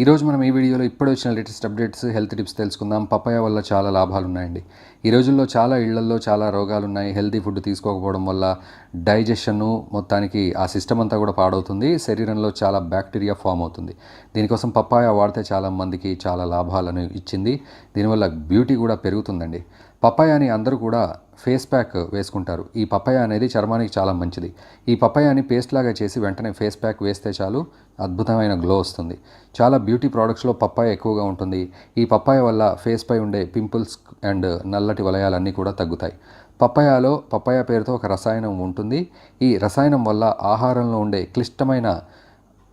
ఈరోజు మనం ఈ వీడియోలో ఇప్పుడు వచ్చిన లేటెస్ట్ అప్డేట్స్ హెల్త్ టిప్స్ తెలుసుకుందాం. పపాయ వల్ల చాలా లాభాలు ఉన్నాయండి ఈ రోజుల్లో చాలా ఇళ్ళల్లో చాలా రోగాలు ఉన్నాయి హెల్తీ ఫుడ్ తీసుకోకపోవడం వల్ల డైజెషన్ మొత్తానికి ఆ సిస్టమ్ అంతా కూడా పాడవుతుంది. శరీరంలో చాలా బ్యాక్టీరియా ఫామ్ అవుతుంది. దీనికోసం పపాయ వాడితే చాలా మందికి చాలా లాభాలను ఇచ్చింది. దీనివల్ల బ్యూటీ కూడా పెరుగుతుందండి. పపాయాని అందరూ కూడా ఫేస్ ప్యాక్ వేసుకుంటారు. ఈ పపాయ అనేది చర్మానికి చాలా మంచిది. ఈ పపాయని పేస్ట్ లాగా చేసి వెంటనే ఫేస్ ప్యాక్ వేస్తే చాలు అద్భుతమైన గ్లో వస్తుంది. చాలా బ్యూటీ ప్రోడక్ట్స్లో పప్పాయ ఎక్కువగా ఉంటుంది. ఈ పప్పాయ వల్ల ఫేస్ పై ఉండే పింపుల్స్ అండ్ నల్లటి వలయాలన్నీ కూడా తగ్గుతాయి. పప్పాయలో పప్పాయ పేరుతో ఒక రసాయనం ఉంటుంది. ఈ రసాయనం వల్ల ఆహారంలో ఉండే క్లిష్టమైన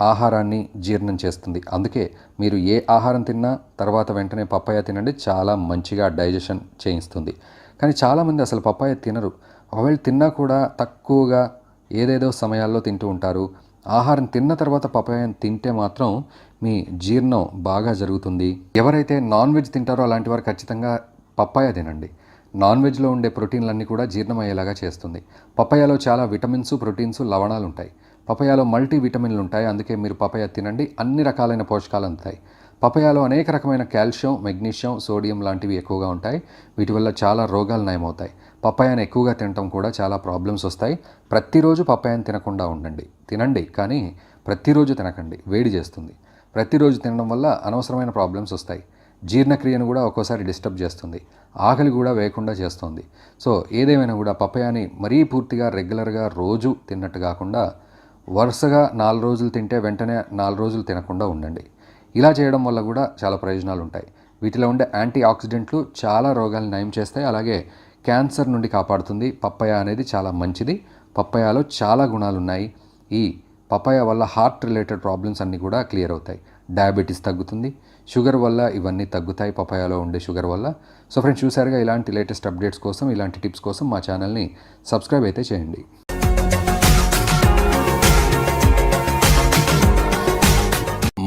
ఆహారాన్ని జీర్ణం చేస్తుంది. అందుకే మీరు ఏ ఆహారం తిన్నా తర్వాత వెంటనే పప్పాయ తినండి. చాలా మంచిగా డైజెషన్ చేయిస్తుంది. కానీ చాలామంది అసలు పప్పాయ తినరు. ఒకవేళ తిన్నా కూడా తక్కువగా ఏదేదో సమయాల్లో తింటూ ఉంటారు. ఆహారం తిన్న తర్వాత పప్పాయని తింటే మాత్రం మీ జీర్ణం బాగా జరుగుతుంది. ఎవరైతే నాన్ వెజ్ తింటారో అలాంటి వారు ఖచ్చితంగా పప్పాయ తినండి. నాన్ వెజ్లో ఉండే ప్రోటీన్లన్నీ కూడా జీర్ణమయ్యేలాగా చేస్తుంది. పప్పాయలో చాలా విటమిన్స్ ప్రోటీన్స్ లవణాలు ఉంటాయి పపయాలో మల్టీ విటమిన్లు ఉంటాయి అందుకే మీరు పపయ తినండి. అన్ని రకాలైన పోషకాలు అందుతాయి. పపయాలో అనేక రకమైన కాల్షియం మెగ్నీషియం సోడియం లాంటివి ఎక్కువగా ఉంటాయి. వీటి వల్ల చాలా రోగాలు నయమవుతాయి. పపాయాని ఎక్కువగా తినటం కూడా చాలా ప్రాబ్లమ్స్ వస్తాయి. ప్రతిరోజు పపాయాని తినకుండా ఉండండి. తినండి కానీ ప్రతిరోజు తినకండి. వేడి చేస్తుంది. ప్రతిరోజు తినడం వల్ల అనవసరమైన ప్రాబ్లమ్స్ వస్తాయి. జీర్ణక్రియను కూడా ఒక్కోసారి డిస్టర్బ్ చేస్తుంది. ఆకలి కూడా వేయకుండా చేస్తుంది. సో ఏదేమైనా కూడా పప్పయాని మరీ పూర్తిగా రెగ్యులర్గా రోజు తిన్నట్టు కాకుండా వరుసగా నాలుగు రోజులు తింటే వెంటనే నాలుగు రోజులు తినకుండా ఉండండి. ఇలా చేయడం వల్ల కూడా చాలా ప్రయోజనాలు ఉంటాయి. వీటిలో ఉండే యాంటీ ఆక్సిడెంట్లు చాలా రోగాలను నయం చేస్తాయి. అలాగే క్యాన్సర్ నుండి కాపాడుతుంది. పప్పయ అనేది చాలా మంచిది. పప్పయాలో చాలా గుణాలు ఉన్నాయి ఈ పపాయ వల్ల హార్ట్ రిలేటెడ్ ప్రాబ్లమ్స్ అన్నీ కూడా క్లియర్ అవుతాయి. డయాబెటీస్ తగ్గుతుంది. షుగర్ వల్ల ఇవన్నీ తగ్గుతాయి పపాయాలో ఉండే షుగర్ వల్ల. సో ఫ్రెండ్స్ చూసారుగా ఇలాంటి లేటెస్ట్ అప్డేట్స్ కోసం ఇలాంటి టిప్స్ కోసం మా ఛానల్ని సబ్స్క్రైబ్ అయితే చేయండి.